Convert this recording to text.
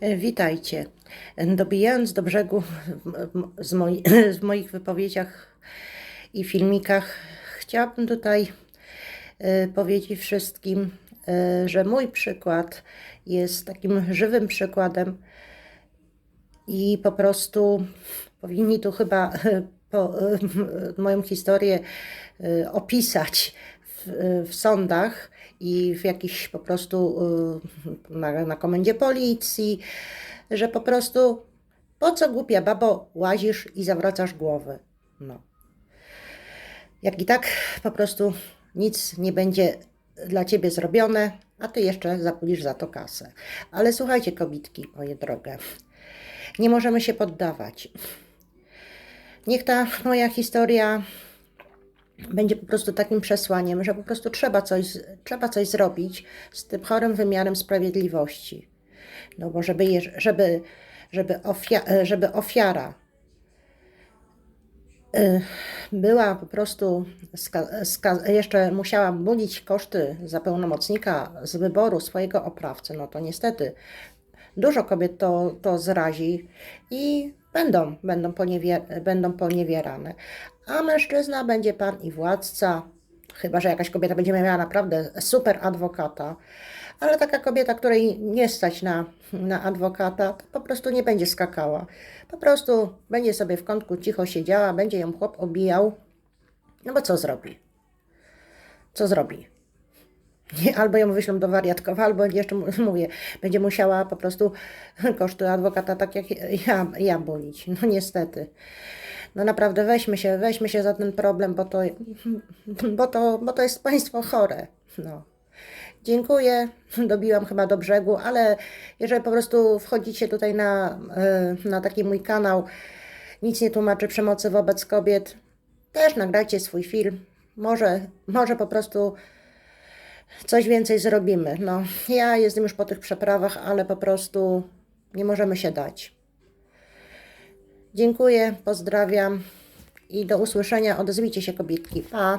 E, Witajcie. Dobijając do brzegu z, moi, w moich wypowiedziach i filmikach, chciałabym tutaj e, powiedzieć wszystkim, e, że mój przykład jest takim żywym przykładem i po prostu powinni tu chyba po, moją historię opisać w, w sądach i w jakichś po prostu e, na, na komendzie policji, że po prostu po co głupia babo łazisz i zawracasz głowę. No. Jak i tak po prostu nic nie będzie dla ciebie zrobione, a ty jeszcze zapłacisz za to kasę. Ale słuchajcie, kobitki, moje drogie, nie możemy się poddawać. Niech ta moja historia będzie po prostu takim przesłaniem, że po prostu trzeba coś, trzeba coś zrobić z tym chorym wymiarem sprawiedliwości. No bo żeby, żeby, żeby, żeby ofiara y, była po prostu, jeszcze musiała budzić koszty za pełnomocnika z wyboru swojego oprawcy, no to niestety dużo kobiet to, to zrazi i będą, będą, poniewier- będą poniewierane. A mężczyzna będzie pan i władca, chyba że jakaś kobieta będzie miała naprawdę super adwokata, ale taka kobieta, której nie stać na, na adwokata, to po prostu nie będzie skakała. Po prostu będzie sobie w kątku cicho siedziała, będzie ją chłop obijał. No bo co zrobi? Co zrobi? Nie, albo ją wyślą do wariatkowa, albo jeszcze mówię, będzie musiała po prostu koszty adwokata tak jak ja, ja bulić. No niestety. No naprawdę weźmy się, weźmy się za ten problem, bo to, bo to, bo to jest państwo chore. No. Dziękuję, dobiłam chyba do brzegu, ale jeżeli po prostu wchodzicie tutaj na, e, na taki mój kanał, nic nie tłumaczy przemocy wobec kobiet, też nagrajcie swój film. Może, może po prostu coś więcej zrobimy. No, ja jestem już po tych przeprawach, ale po prostu nie możemy się dać. Dziękuję, pozdrawiam i do usłyszenia. Odezwijcie się, kobietki. Pa!